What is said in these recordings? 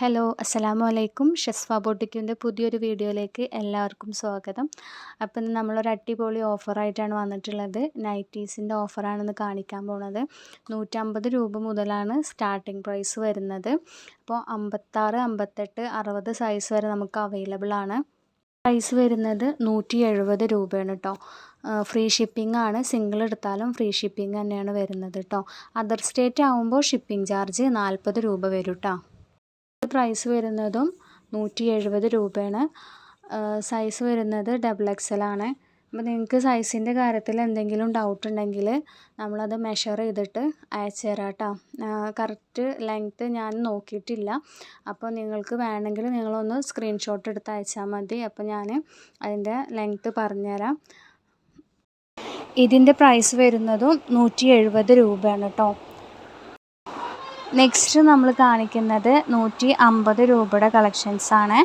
Hello അസ്സലാമു അലൈക്കും ഷെസ്ഫ ബോട്ടിക്കിന്റെ പുതിയൊരു വീഡിയോയിലേക്ക് എല്ലാവർക്കും സ്വാഗതം. അപ്പം നമ്മളൊരു അടിപൊളി ഓഫറായിട്ടാണ് വന്നിട്ടുള്ളത്. നൈറ്റീസിന്റെ ഓഫറാണെന്ന് കാണിക്കാൻ പോണത്. നൂറ്റമ്പത് രൂപ മുതലാണ് സ്റ്റാർട്ടിംഗ് പ്രൈസ് വരുന്നത്. അപ്പോൾ അമ്പത്താറ് അമ്പത്തെട്ട് അറുപത് സൈസ് വരെ നമുക്ക് അവൈലബിൾ ആണ്. പ്രൈസ് വരുന്നത് നൂറ്റി എഴുപത് രൂപയാണ് കേട്ടോ ഫ്രീ ഷിപ്പിംഗ് ആണ്. സിംഗിൾ എടുത്താലും ഫ്രീ ഷിപ്പിംഗ് തന്നെയാണ് വരുന്നത് കേട്ടോ അതർ സ്റ്റേറ്റ് ആകുമ്പോൾ ഷിപ്പിംഗ് ചാർജ് നാൽപ്പത് രൂപ വരും കേട്ടോ പ്രൈസ് വരുന്നതും നൂറ്റി എഴുപത് രൂപയാണ് സൈസ് വരുന്നത് ഡബിൾ എക്സൽ ആണ്. അപ്പോൾ നിങ്ങൾക്ക് സൈസിന്റെ കാര്യത്തിൽ എന്തെങ്കിലും ഡൗട്ട് ഉണ്ടെങ്കിൽ നമ്മളത് മെഷർ ചെയ്തിട്ട് അയച്ചു തരാം കേട്ടോ കറക്റ്റ് ലെങ്ത്ത് ഞാൻ നോക്കിയിട്ടില്ല. അപ്പോൾ നിങ്ങൾക്ക് വേണമെങ്കിൽ നിങ്ങളൊന്ന് സ്ക്രീൻഷോട്ട് എടുത്ത് അയച്ചാൽ മതി. അപ്പോൾ ഞാൻ അതിന്റെ ലെങ്ത്ത് പറഞ്ഞുതരാം. ഇതിന്റെ പ്രൈസ് വരുന്നതും നൂറ്റി എഴുപത് രൂപയാണ് കേട്ടോ. നെക്സ്റ്റ് നമ്മൾ കാണിക്കുന്നത് നൂറ്റി അമ്പത് രൂപയുടെ കളക്ഷൻസാണ്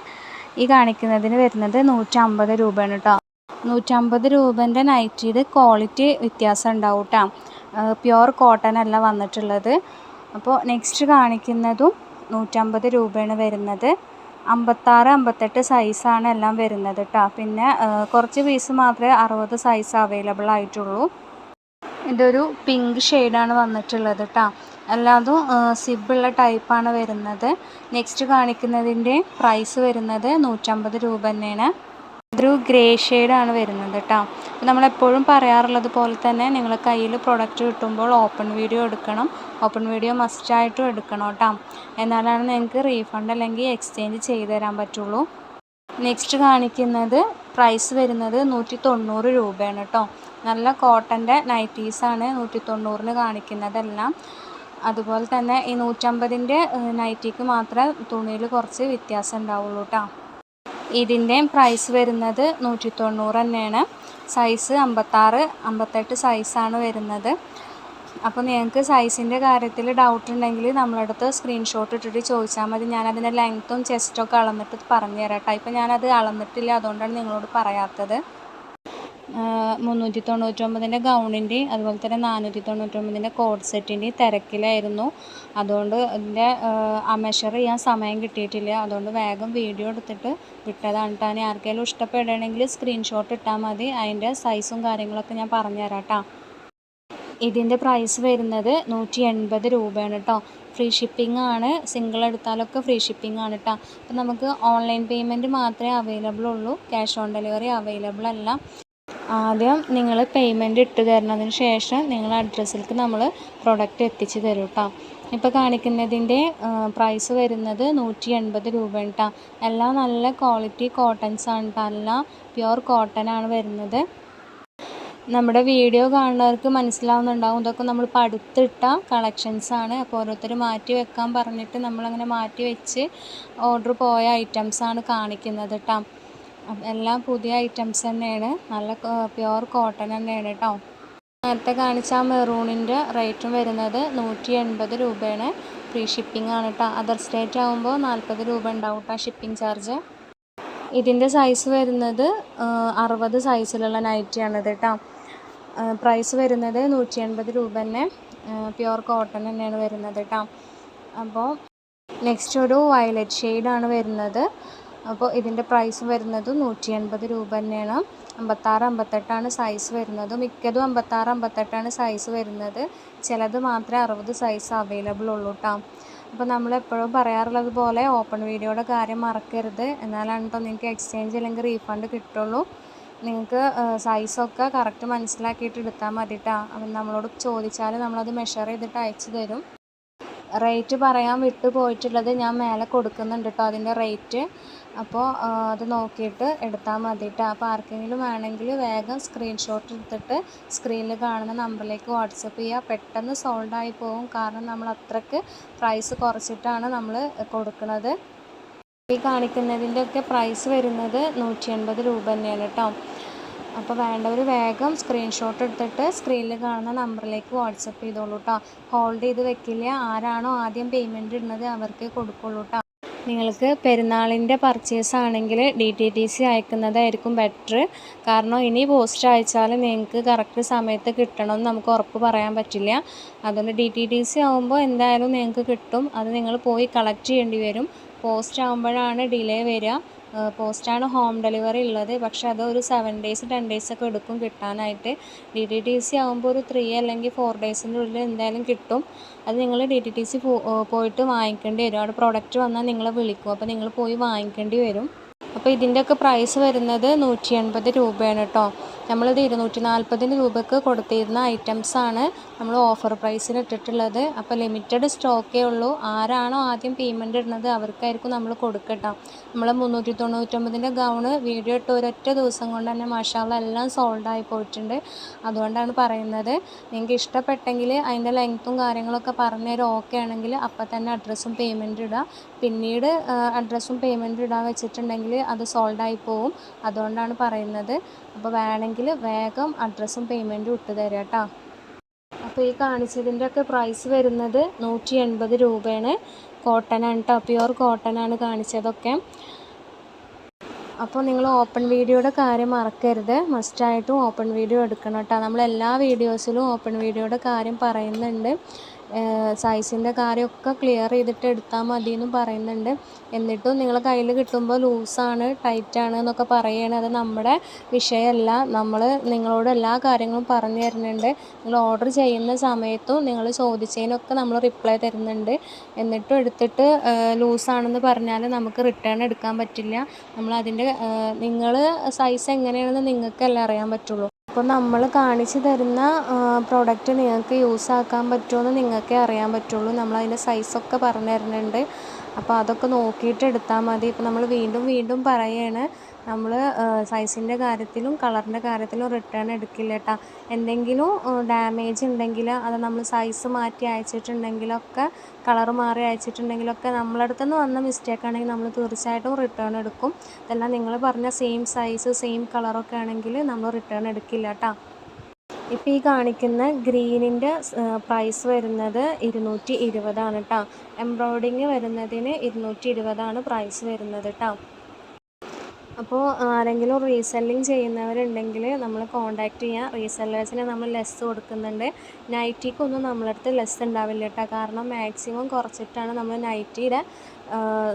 ഈ കാണിക്കുന്നതിന് വരുന്നത് നൂറ്റി അമ്പത് രൂപയാണ് കേട്ടോ നൂറ്റമ്പത് രൂപേന്റെ നൈറ്റിയുടെ ക്വാളിറ്റി വ്യത്യാസം ഉണ്ടാവും കേട്ടോ പ്യുവർ കോട്ടൺ അല്ല വന്നിട്ടുള്ളത്. അപ്പോൾ നെക്സ്റ്റ് കാണിക്കുന്നതും നൂറ്റമ്പത് രൂപയാണ് വരുന്നത്. അമ്പത്താറ് അമ്പത്തെട്ട് സൈസാണ് എല്ലാം വരുന്നത് കേട്ടോ പിന്നെ കുറച്ച് പീസ് മാത്രമേ അറുപത് സൈസ് അവൈലബിൾ ആയിട്ടുള്ളൂ. ഇതൊരു പിങ്ക് ഷെയ്ഡാണ് വന്നിട്ടുള്ളത് കേട്ടോ അല്ലാതും സിബുള്ള ടൈപ്പാണ് വരുന്നത്. നെക്സ്റ്റ് കാണിക്കുന്നതിന്റെ പ്രൈസ് വരുന്നത് നൂറ്റമ്പത് രൂപ തന്നെയാണ്. ഒരു ഗ്രേ ഷെയ്ഡാണ് വരുന്നത് കേട്ടോ അപ്പോൾ നമ്മളെപ്പോഴും പറയാറുള്ളത് പോലെ തന്നെ നിങ്ങൾ കയ്യിൽ പ്രൊഡക്റ്റ് കിട്ടുമ്പോൾ ഓപ്പൺ വീഡിയോ എടുക്കണം. ഓപ്പൺ വീഡിയോ മസ്റ്റായിട്ടും എടുക്കണം കേട്ടോ എന്നാലാണ് നിങ്ങൾക്ക് റീഫണ്ട് അല്ലെങ്കിൽ എക്സ്ചേഞ്ച് ചെയ്ത് തരാൻ പറ്റുള്ളൂ. നെക്സ്റ്റ് കാണിക്കുന്നത് പ്രൈസ് വരുന്നത് നൂറ്റി തൊണ്ണൂറ് രൂപയാണ് കേട്ടോ നല്ല കോട്ടന്റെ നൈറ്റീസാണ് നൂറ്റി തൊണ്ണൂറിന് കാണിക്കുന്നതെല്ലാം. അതുപോലെ തന്നെ ഈ നൂറ്റമ്പതിന്റെ നൈറ്റിക്ക് മാത്രമേ തുണിയിൽ കുറച്ച് വ്യത്യാസം ഉണ്ടാവുള്ളൂ കേട്ടോ ഇതിന്റെ പ്രൈസ് വരുന്നത് നൂറ്റി തൊണ്ണൂറ് തന്നെയാണ്. സൈസ് അമ്പത്താറ് അമ്പത്തെട്ട് സൈസാണ് വരുന്നത്. അപ്പോൾ നിങ്ങൾക്ക് സൈസിന്റെ കാര്യത്തിൽ ഡൗട്ട് ഉണ്ടെങ്കിൽ നമ്മളടുത്ത് സ്ക്രീൻഷോട്ട് ഇട്ടിട്ട് ചോദിച്ചാൽ മതി. ഞാനതിന്റെ ലെങ്ത്തും ചെസ്റ്റൊക്കെ അളന്നിട്ട് പറഞ്ഞു തരാം കേട്ടോ ഇപ്പം ഞാനത് അളന്നിട്ടില്ല അതുകൊണ്ടാണ് നിങ്ങളോട് പറയാത്തത്. മുന്നൂറ്റി തൊണ്ണൂറ്റൊമ്പതിന്റെ ഗൗണിന്റെ അതുപോലെ തന്നെ നാനൂറ്റി തൊണ്ണൂറ്റൊമ്പതിന്റെ കോഡ് സെറ്റിന്റെ തിരക്കിലായിരുന്നു. അതുകൊണ്ട് ഇതിന്റെ ആ മെഷർ ചെയ്യാൻ സമയം കിട്ടിയിട്ടില്ല. അതുകൊണ്ട് വേഗം വീഡിയോ എടുത്തിട്ട് വിട്ടതാണ് കേട്ടോ ഇനി ആർക്കെങ്കിലും ഇഷ്ടപ്പെടുകയാണെങ്കിൽ സ്ക്രീൻഷോട്ട് ഇട്ടാൽ മതി. അതിന്റെ സൈസും കാര്യങ്ങളൊക്കെ ഞാൻ പറഞ്ഞുതരാം കേട്ടോ ഇതിന്റെ പ്രൈസ് വരുന്നത് നൂറ്റി എൺപത് രൂപയാണ് കേട്ടോ ഫ്രീ ഷിപ്പിംഗ് ആണ്. സിംഗിൾ എടുത്താലൊക്കെ ഫ്രീ ഷിപ്പിംഗ് ആണ് കേട്ടോ അപ്പം നമുക്ക് ഓൺലൈൻ പേയ്മെന്റ് മാത്രമേ അവൈലബിൾ ഉള്ളൂ. ക്യാഷ് ഓൺ ഡെലിവറി അവൈലബിൾ അല്ല. ആദ്യം നിങ്ങൾ പേയ്മെന്റ് ഇട്ട് തരുന്നതിന് ശേഷം നിങ്ങൾ അഡ്രസ്സിലേക്ക് നമ്മൾ പ്രൊഡക്റ്റ് എത്തിച്ച് തരും കേട്ടോ ഇപ്പോൾ കാണിക്കുന്നതിന്റെ പ്രൈസ് വരുന്നത് നൂറ്റി എൺപത് രൂപ കേട്ടോ എല്ലാം നല്ല ക്വാളിറ്റി കോട്ടൺസ് ആണ് കേട്ടോ എല്ലാം പ്യുവർ കോട്ടൺ ആണ് വരുന്നത്. നമ്മുടെ വീഡിയോ കാണുന്നവർക്ക് മനസ്സിലാവുന്നുണ്ടാവും. ഇതൊക്കെ നമ്മൾ പടുത്തിട്ട കളക്ഷൻസ് ആണ്. അപ്പോൾ ഓരോരുത്തർ മാറ്റി വെക്കാൻ പറഞ്ഞിട്ട് നമ്മളങ്ങനെ മാറ്റി വെച്ച് ഓർഡർ പോയ ഐറ്റംസ് ആണ് കാണിക്കുന്നത് കേട്ടോ എല്ലാം പുതിയ ഐറ്റംസ് തന്നെയാണ്. നല്ല പ്യുവർ കോട്ടൺ തന്നെയാണ് കേട്ടോ നേരത്തെ കാണിച്ച ആ മെറൂണിന്റെ റേറ്റും വരുന്നത് നൂറ്റി എൺപത് രൂപയാണ്. ഫ്രീ ഷിപ്പിംഗ് ആണ് കേട്ടോ അതർ സ്റ്റേറ്റ് ആകുമ്പോൾ നാൽപ്പത് രൂപ ഉണ്ടാവും കേട്ടോ ഷിപ്പിംഗ് ചാർജ് ഇതിന്റെ സൈസ് വരുന്നത് അറുപത് സൈസിലുള്ള നൈറ്റിയാണിത് കേട്ടോ പ്രൈസ് വരുന്നത് നൂറ്റി എൺപത് രൂപ തന്നെ. പ്യുവർ കോട്ടൺ തന്നെയാണ് വരുന്നത് കേട്ടോ അപ്പോൾ നെക്സ്റ്റ് ഒരു വയലറ്റ് ഷെയ്ഡാണ് വരുന്നത്. അപ്പോൾ ഇതിന്റെ പ്രൈസ് വരുന്നത് നൂറ്റി എൺപത് രൂപ തന്നെയാണ്. അമ്പത്താറ് അമ്പത്തെട്ടാണ് സൈസ് വരുന്നത്. മിക്കതും അമ്പത്താറ് അമ്പത്തെട്ടാണ് സൈസ് വരുന്നത്. ചിലത് മാത്രമേ അറുപത് സൈസ് അവൈലബിൾ ഉള്ളൂ കേട്ടോ അപ്പോൾ നമ്മൾ എപ്പോഴും പറയാറുള്ളത് പോലെ ഓപ്പൺ വീഡിയോയുടെ കാര്യം മറക്കരുത്. എന്നാലാണ് കേട്ടോ നിങ്ങൾക്ക് എക്സ്ചേഞ്ച് അല്ലെങ്കിൽ റീഫണ്ട് കിട്ടുള്ളൂ. നിങ്ങൾക്ക് സൈസൊക്കെ കറക്റ്റ് മനസ്സിലാക്കിയിട്ട് എടുത്താൽ മതി കേട്ടോ നമ്മളോട് ചോദിച്ചാൽ നമ്മളത് മെഷർ ചെയ്തിട്ട് അയച്ചു തരും. റേറ്റ് പറയാൻ വിട്ടു പോയിട്ടുള്ളത് ഞാൻ മേലെ കൊടുക്കുന്നുണ്ട് കേട്ടോ അതിന്റെ റേറ്റ്. അപ്പോൾ അത് നോക്കിയിട്ട് എടുത്താൽ മതി കേട്ടോ അപ്പോൾ ആർക്കെങ്കിലും വേണമെങ്കിൽ വേഗം സ്ക്രീൻഷോട്ട് എടുത്തിട്ട് സ്ക്രീനിൽ കാണുന്ന നമ്പറിലേക്ക് വാട്സപ്പ് ചെയ്യുക. പെട്ടെന്ന് സോൾഡ് ആയി പോകും കാരണം നമ്മൾ അത്രയ്ക്ക് പ്രൈസ് കുറച്ചിട്ടാണ് നമ്മൾ കൊടുക്കുന്നത്. ഈ കാണിക്കുന്നതിന്റെ ഒക്കെ പ്രൈസ് വരുന്നത് നൂറ്റി എൺപത് രൂപ തന്നെയാണ് കേട്ടോ അപ്പോൾ വേണ്ടവർ വേഗം സ്ക്രീൻഷോട്ട് എടുത്തിട്ട് സ്ക്രീനിൽ കാണുന്ന നമ്പറിലേക്ക് വാട്സപ്പ് ചെയ്തോളൂ കേട്ടോ ഹോൾഡ് ചെയ്ത് വെക്കില്ല. ആരാണോ ആദ്യം പേയ്മെന്റ് ഇടുന്നത് അവർക്ക് കൊടുക്കുള്ളൂ കേട്ടോ നിങ്ങൾക്ക് പെരുന്നാളിന്റെ പർച്ചേസ് ആണെങ്കിൽ ഡി ടി ടി സി അയക്കുന്നതായിരിക്കും ബെറ്റർ കാരണം ഇനി പോസ്റ്റ് അയച്ചാൽ നിങ്ങൾക്ക് കറക്റ്റ് സമയത്ത് കിട്ടണമെന്ന് നമുക്ക് ഉറപ്പ് പറയാൻ പറ്റില്ല. അതുകൊണ്ട് ഡി ടി ടി സി ആകുമ്പോൾ എന്തായാലും നിങ്ങൾക്ക് കിട്ടും. അത് നിങ്ങൾ പോയി കളക്ട് ചെയ്യേണ്ടി വരും. പോസ്റ്റ് ആകുമ്പോഴാണ് ഡിലേ വരിക. പോസ്റ്റാണ് ഹോം ഡെലിവറി ഉള്ളത്. പക്ഷേ അത് ഒരു സെവൻ ഡേയ്സ് ടെൻ ഡേയ്സ് ഒക്കെ എടുക്കും കിട്ടാനായിട്ട്. ഡി ടി ടി സി ആകുമ്പോൾ ഒരു ത്രീ അല്ലെങ്കിൽ ഫോർ ഡേയ്സിന്റെ ഉള്ളിൽ എന്തായാലും കിട്ടും. അത് നിങ്ങൾ ഡി ടി ടി സി പോയിട്ട് വാങ്ങിക്കേണ്ടി വരും. അവിടെ പ്രോഡക്റ്റ് വന്നാൽ നിങ്ങളെ വിളിക്കും. അപ്പോൾ നിങ്ങൾ പോയി വാങ്ങിക്കേണ്ടി വരും. അപ്പോൾ ഇതിന്റെയൊക്കെ പ്രൈസ് വരുന്നത് നൂറ്റി എൺപത് രൂപയാണ് കേട്ടോ. നമ്മളിത് ഇരുന്നൂറ്റി നാൽപ്പതിന് രൂപയ്ക്ക് കൊടുത്തിരുന്ന ഐറ്റംസാണ് നമ്മൾ ഓഫർ പ്രൈസിൽ ഇട്ടിട്ടുള്ളത്. അപ്പോൾ ലിമിറ്റഡ് സ്റ്റോക്കേ ഉള്ളൂ. ആരാണോ ആദ്യം പേയ്മെന്റ് ഇടുന്നത് അവർക്കായിരിക്കും നമ്മൾ കൊടുക്കട്ടോ. നമ്മൾ മുന്നൂറ്റി തൊണ്ണൂറ്റൊമ്പതിന്റെ ഗൗണ് വീഡിയോ ഇട്ട് ഒരൊറ്റ ദിവസം കൊണ്ട് തന്നെ മഷാല എല്ലാം സോൾഡ് ആയി പോയിട്ടുണ്ട്. അതുകൊണ്ടാണ് പറയുന്നത്. നിങ്ങൾക്ക് ഇഷ്ടപ്പെട്ടെങ്കിൽ അതിന്റെ ലെങ്ത്തും കാര്യങ്ങളൊക്കെ പറഞ്ഞുതരും ഓക്കെ ആണെങ്കിൽ അപ്പം തന്നെ അഡ്രസ്സും പേയ്മെന്റ് ഇടുക പിന്നീട് അഡ്രസ്സും പേയ്മെന്റ് ഇടാൻ വെച്ചിട്ടുണ്ടെങ്കിൽ അത് സോൾഡ് ആയി പോവും. അതുകൊണ്ടാണ് പറയുന്നത്. അപ്പോൾ വേണമെങ്കിൽ വേഗം അഡ്രസ്സും പേയ്മെന്റും ഇട്ട് തരാം കേട്ടോ അപ്പോൾ ഈ കാണിച്ചതിന്റെ ഒക്കെ പ്രൈസ് വരുന്നത് നൂറ്റി എൺപത് രൂപയാണ് കോട്ടനാണ് കേട്ടോ പ്യുവർ കോട്ടനാണ് കാണിച്ചതൊക്കെ. അപ്പോൾ നിങ്ങൾ ഓപ്പൺ വീഡിയോയുടെ കാര്യം മറക്കരുത്. മസ്റ്റായിട്ടും ഓപ്പൺ വീഡിയോ എടുക്കണം കേട്ടോ നമ്മൾ എല്ലാ വീഡിയോസിലും ഓപ്പൺ വീഡിയോയുടെ കാര്യം പറയുന്നുണ്ട്. സൈസിന്റെ കാര്യമൊക്കെ ക്ലിയർ ചെയ്തിട്ട് എടുത്താൽ മതി എന്നും പറയുന്നുണ്ട്. എന്നിട്ടും നിങ്ങളെ കയ്യിൽ കിട്ടുമ്പോൾ ലൂസാണ് ടൈറ്റാണ് എന്നൊക്കെ പറയുകയാണ് അത് നമ്മുടെ വിഷയമല്ല. നമ്മൾ നിങ്ങളോട് എല്ലാ കാര്യങ്ങളും പറഞ്ഞു തരുന്നുണ്ട്. നിങ്ങൾ ഓർഡർ ചെയ്യുന്ന സമയത്തും നിങ്ങൾ ചോദിച്ചതിനൊക്കെ നമ്മൾ റിപ്ലൈ തരുന്നുണ്ട്. എന്നിട്ടും എടുത്തിട്ട് ലൂസാണെന്ന് പറഞ്ഞാൽ നമുക്ക് റിട്ടേൺ എടുക്കാൻ പറ്റില്ല. നമ്മൾ അതിന്റെ നിങ്ങൾ സൈസ് എങ്ങനെയാണെന്ന് നിങ്ങൾക്കല്ലേ അറിയാൻ പറ്റുള്ളൂ. അപ്പോൾ നമ്മൾ കാണിച്ചു തരുന്ന പ്രോഡക്റ്റ് നിങ്ങൾക്ക് യൂസ് ആക്കാൻ പറ്റുമോ നിങ്ങൾക്കേ അറിയാൻ പറ്റുള്ളൂ. നമ്മൾ അതിന്റെ സൈസൊക്കെ പറഞ്ഞു തരുന്നുണ്ട്. അപ്പോൾ അതൊക്കെ നോക്കിയിട്ട് എടുത്താൽ മതി. ഇപ്പോൾ നമ്മൾ വീണ്ടും വീണ്ടും പറയുകയാണ് നമ്മൾ സൈസിന്റെ കാര്യത്തിലും കളറിന്റെ കാര്യത്തിലും റിട്ടേൺ എടുക്കില്ല കേട്ടോ എന്തെങ്കിലും ഡാമേജ് ഉണ്ടെങ്കിൽ അത് നമ്മൾ സൈസ് മാറ്റി അയച്ചിട്ടുണ്ടെങ്കിലൊക്കെ കളർ മാറി അയച്ചിട്ടുണ്ടെങ്കിലൊക്കെ നമ്മളുടെ അടുത്ത് നിന്ന് വന്ന മിസ്റ്റേക്ക് ആണെങ്കിൽ നമ്മൾ തീർച്ചയായിട്ടും റിട്ടേൺ എടുക്കും. ഇതെല്ലാം നിങ്ങൾ പറഞ്ഞ സെയിം സൈസ് സെയിം കളറൊക്കെ ആണെങ്കിൽ നമ്മൾ റിട്ടേൺ എടുക്കില്ല കേട്ടോ ഇപ്പോൾ ഈ കാണിക്കുന്ന ഗ്രീനിന്റെ പ്രൈസ് വരുന്നത് ഇരുന്നൂറ്റി ഇരുപതാണ് കേട്ടോ എംബ്രോയിഡിങ് വരുന്നതിന് ഇരുന്നൂറ്റി ഇരുപതാണ് പ്രൈസ് വരുന്നത് കേട്ടോ അപ്പോൾ ആരെങ്കിലും റീസെല്ലിങ് ചെയ്യുന്നവരുണ്ടെങ്കിൽ നമ്മൾ കോൺടാക്റ്റ് ചെയ്യുക റീസെല്ലേഴ്സിന് നമ്മൾ ലെസ് കൊടുക്കുന്നുണ്ട്. നൈറ്റിക്കൊന്നും നമ്മളടുത്ത് ലെസ് ഉണ്ടാവില്ല കേട്ടോ കാരണം മാക്സിമം കുറച്ചിട്ടാണ് നമ്മൾ നൈറ്റിയുടെ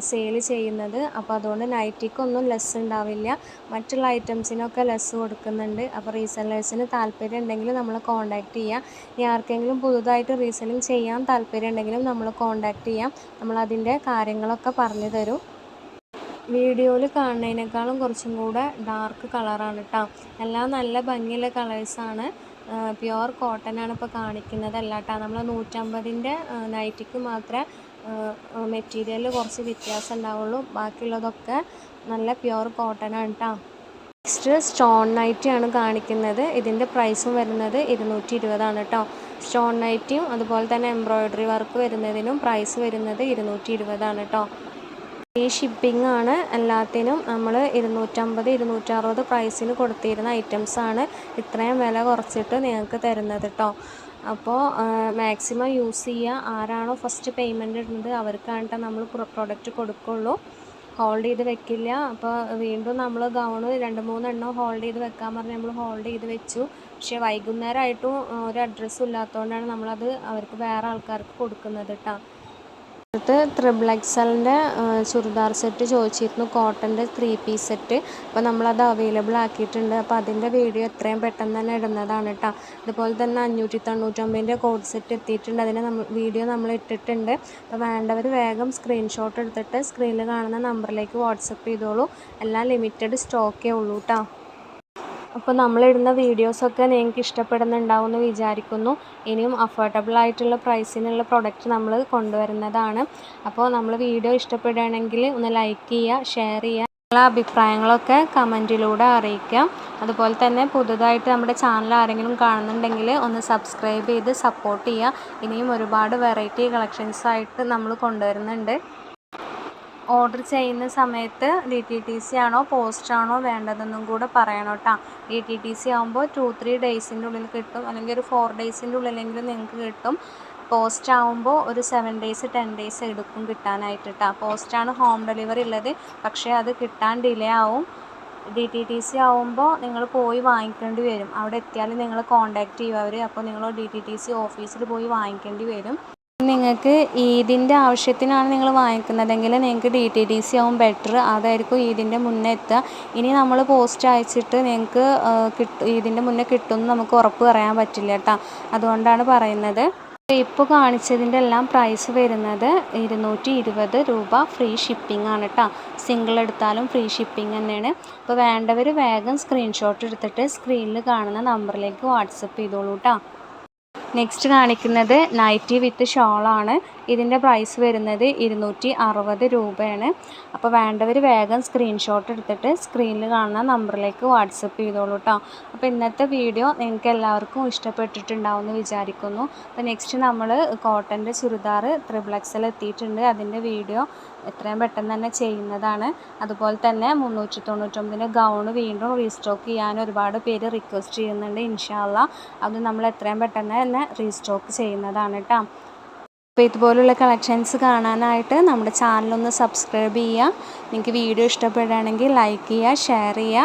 സെയിൽ ചെയ്യുന്നത്. അപ്പോൾ അതുകൊണ്ട് നൈറ്റിക്കൊന്നും ലെസ് ഉണ്ടാവില്ല. മറ്റുള്ള ഐറ്റംസിനൊക്കെ ലെസ് കൊടുക്കുന്നുണ്ട്. അപ്പോൾ റീസെല്ലേഴ്സിന് താല്പര്യം ഉണ്ടെങ്കിൽ നമ്മൾ കോൺടാക്റ്റ് ചെയ്യാം. ഇനി ആർക്കെങ്കിലും പുതുതായിട്ട് റീസെല്ലിങ് ചെയ്യാൻ താല്പര്യം ഉണ്ടെങ്കിലും നമ്മൾ കോൺടാക്റ്റ് ചെയ്യാം. നമ്മളതിന്റെ കാര്യങ്ങളൊക്കെ പറഞ്ഞു തരും. വീഡിയോയിൽ കാണുന്നതിനേക്കാളും കുറച്ചും കൂടെ ഡാർക്ക് കളറാണ് കേട്ടോ എല്ലാം നല്ല ഭംഗിയുള്ള കളേഴ്സാണ് പ്യുവർ കോട്ടനാണ് ഇപ്പോൾ കാണിക്കുന്നത് അല്ല നമ്മൾ നൂറ്റമ്പതിന്റെ നൈറ്റിക്ക് മാത്രമേ മെറ്റീരിയൽ കുറച്ച് വ്യത്യാസം ഉണ്ടാവുള്ളൂ. ബാക്കിയുള്ളതൊക്കെ നല്ല പ്യുവർ കോട്ടനാണ് കേട്ടോ നെക്സ്റ്റ് സ്റ്റോൺ നൈറ്റിയാണ് കാണിക്കുന്നത്. ഇതിന്റെ പ്രൈസും വരുന്നത് ഇരുന്നൂറ്റി ഇരുപതാണ് കേട്ടോ സ്റ്റോൺ നൈറ്റിയും അതുപോലെ തന്നെ എംബ്രോയ്ഡറി വർക്ക് വരുന്നതിനും പ്രൈസ് വരുന്നത് ഇരുന്നൂറ്റി ഇരുപതാണ് കേട്ടോ ഈ ഷിപ്പിംഗ് ആണ് എല്ലാത്തിനും നമ്മൾ ഇരുന്നൂറ്റമ്പത് ഇരുന്നൂറ്ററുപത് പ്രൈസിന് കൊടുത്തിരുന്ന ഐറ്റംസ് ആണ് ഇത്രയും വില കുറച്ചിട്ട് നിങ്ങൾക്ക് തരുന്നത് കേട്ടോ അപ്പോൾ മാക്സിമം യൂസ് ചെയ്യുക ആരാണോ ഫസ്റ്റ് പേയ്മെന്റ് ഇടുന്നത് അവർക്കാണ് നമ്മൾ പ്രൊഡക്റ്റ് കൊടുക്കുള്ളൂ. ഹോൾഡ് ചെയ്ത് വെക്കില്ല. അപ്പോൾ വീണ്ടും നമ്മൾ ഗൗണ് രണ്ട് മൂന്നെണ്ണം ഹോൾഡ് ചെയ്ത് വെക്കാൻ പറഞ്ഞ് നമ്മൾ ഹോൾഡ് ചെയ്ത് വെച്ചു. പക്ഷേ വൈകുന്നേരമായിട്ടും ഒരു അഡ്രസ്സും ഇല്ലാത്തതുകൊണ്ടാണ് നമ്മളത് അവർക്ക് വേറെ ആൾക്കാർക്ക് കൊടുക്കുന്നത് കേട്ടോ അടുത്ത് ത്രിബിൾ എക്സലിന്റെ ചുരിദാർ സെറ്റ് ചോദിച്ചിരുന്നു. കോട്ടന്റെ ത്രീ പീസ് സെറ്റ് അപ്പോൾ നമ്മളത് അവൈലബിൾ ആക്കിയിട്ടുണ്ട്. അപ്പോൾ അതിന്റെ വീഡിയോ എത്രയും പെട്ടെന്ന് തന്നെ ഇടുന്നതാണ് കേട്ടോ അതുപോലെ തന്നെ അഞ്ഞൂറ്റി തൊണ്ണൂറ്റൊമ്പതിന്റെ കോഡ് സെറ്റ് എത്തിയിട്ടുണ്ട്. അതിന്റെ നമ്മൾ വീഡിയോ നമ്മൾ ഇട്ടിട്ടുണ്ട്. അപ്പോൾ വേണ്ടവർ വേഗം സ്ക്രീൻഷോട്ട് എടുത്തിട്ട് സ്ക്രീനിൽ കാണുന്ന നമ്പറിലേക്ക് വാട്സപ്പ് ചെയ്തോളൂ. എല്ലാം ലിമിറ്റഡ് സ്റ്റോക്കേ ഉള്ളൂ കേട്ടോ അപ്പോൾ നമ്മളിടുന്ന വീഡിയോസൊക്കെ നിങ്ങൾക്ക് ഇഷ്ടപ്പെടുന്നുണ്ടാവും എന്ന് വിചാരിക്കുന്നു. ഇനിയും അഫോർഡബിൾ ആയിട്ടുള്ള പ്രൈസിനുള്ള പ്രൊഡക്റ്റ് നമ്മൾ കൊണ്ടുവരുന്നതാണ്. അപ്പോൾ നമ്മൾ വീഡിയോ ഇഷ്ടപ്പെടുകയാണെങ്കിൽ ഒന്ന് ലൈക്ക് ചെയ്യുക ഷെയർ ചെയ്യുക. നിങ്ങളുടെ അഭിപ്രായങ്ങളൊക്കെ കമന്റിലൂടെ അറിയിക്കാം. അതുപോലെ തന്നെ പുതുതായിട്ട് നമ്മുടെ ചാനൽ ആരെങ്കിലും കാണുന്നുണ്ടെങ്കിൽ ഒന്ന് സബ്സ്ക്രൈബ് ചെയ്ത് സപ്പോർട്ട് ചെയ്യുക. ഇനിയും ഒരുപാട് വെറൈറ്റി കളക്ഷൻസായിട്ട് നമ്മൾ കൊണ്ടുവരുന്നുണ്ട്. ഓർഡർ ചെയ്യുന്ന സമയത്ത് ഡി ടി ടി സി ആണോ പോസ്റ്റ് ആണോ വേണ്ടതെന്നും കൂടെ പറയണം കേട്ടോ ഡി ടി ടി സി ആകുമ്പോൾ ടു ത്രീ ഡേയ്സിന്റെ ഉള്ളിൽ കിട്ടും. അല്ലെങ്കിൽ ഒരു ഫോർ ഡേയ്സിന്റെ ഉള്ളിലെങ്കിലും നിങ്ങൾക്ക് കിട്ടും. പോസ്റ്റ് ആകുമ്പോൾ ഒരു സെവൻ ഡേയ്സ് ടെൻ ഡേയ്സ് എടുക്കും കിട്ടാനായിട്ട് കേട്ടോ ആണ് ഹോം ഡെലിവറി ഉള്ളത്. പക്ഷേ അത് കിട്ടാൻ ഡിലേ ആവും. ഡി ടി ടി സി ആവുമ്പോൾ നിങ്ങൾ പോയി വാങ്ങിക്കേണ്ടി വരും. അവിടെ എത്തിയാൽ നിങ്ങൾ കോൺടാക്റ്റ് ചെയ്യും അവർ അപ്പോൾ നിങ്ങൾ ഡി ടി ടി സി ഓഫീസിൽ പോയി വാങ്ങിക്കേണ്ടി വരും. നിങ്ങൾക്ക് ഈദിന്റെ ആവശ്യത്തിനാണ് നിങ്ങൾ വാങ്ങിക്കുന്നതെങ്കിൽ നിങ്ങൾക്ക് ഡി ടി ഡി സി ആവും ബെറ്റർ അതായിരിക്കും ഈദിന്റെ മുന്നേ എത്തുക. ഇനി നമ്മൾ പോസ്റ്റ് അയച്ചിട്ട് നിങ്ങൾക്ക് കിട്ടും ഈദിന്റെ മുന്നേ കിട്ടുമെന്ന് നമുക്ക് ഉറപ്പ് പറയാൻ പറ്റില്ല കേട്ടോ. അതുകൊണ്ടാണ് പറയുന്നത്. ഇപ്പോൾ കാണിച്ചതിന്റെ എല്ലാം പ്രൈസ് വരുന്നത് ഇരുന്നൂറ്റി ഇരുപത് രൂപ ഫ്രീ ഷിപ്പിംഗ് ആണ് കേട്ടോ. സിംഗിൾ എടുത്താലും ഫ്രീ ഷിപ്പിംഗ് തന്നെയാണ്. അപ്പോൾ വേണ്ടവർ വേഗം സ്ക്രീൻഷോട്ട് എടുത്തിട്ട് സ്ക്രീനിൽ കാണുന്ന നമ്പറിലേക്ക് വാട്സപ്പ് ചെയ്തോളൂ കേട്ടോ. നെക്സ്റ്റ് കാണിക്കുന്നത് നൈറ്റി വിത്ത് ഷോളാണ് ഇതിന്റെ പ്രൈസ് വരുന്നത് ഇരുന്നൂറ്റി അറുപത് രൂപയാണ്. അപ്പോൾ വേണ്ടവർ വേഗം സ്ക്രീൻഷോട്ട് എടുത്തിട്ട് സ്ക്രീനിൽ കാണുന്ന നമ്പറിലേക്ക് വാട്സപ്പ് ചെയ്തോളൂ കേട്ടോ അപ്പോൾ ഇന്നത്തെ വീഡിയോ നിങ്ങൾക്ക് എല്ലാവർക്കും ഇഷ്ടപ്പെട്ടിട്ടുണ്ടാവുമെന്ന് വിചാരിക്കുന്നു. അപ്പോൾ നെക്സ്റ്റ് നമ്മൾ കോട്ടന്റെ ചുരിദാർ ത്രിബിൾ എക്സൽ എത്തിയിട്ടുണ്ട്. അതിന്റെ വീഡിയോ എത്രയും പെട്ടെന്ന് തന്നെ ചെയ്യുന്നതാണ്. അതുപോലെ തന്നെ മുന്നൂറ്റി തൊണ്ണൂറ്റൊമ്പതിന് ഗൗണ് വീണ്ടും റീസ്റ്റോക്ക് ചെയ്യാൻ ഒരുപാട് പേര് റിക്വസ്റ്റ് ചെയ്യുന്നുണ്ട് ഇൻഷാല്ല അത് നമ്മൾ എത്രയും പെട്ടെന്ന് തന്നെ റീസ്റ്റോക്ക് ചെയ്യുന്നതാണ് കേട്ടോ അപ്പോൾ ഇതുപോലുള്ള കളക്ഷൻസ് കാണാനായിട്ട് നമ്മുടെ ചാനലൊന്ന് സബ്സ്ക്രൈബ് ചെയ്യുക. നിങ്ങൾക്ക് വീഡിയോ ഇഷ്ടപ്പെടുകയാണെങ്കിൽ ലൈക്ക് ചെയ്യുക ഷെയർ ചെയ്യുക.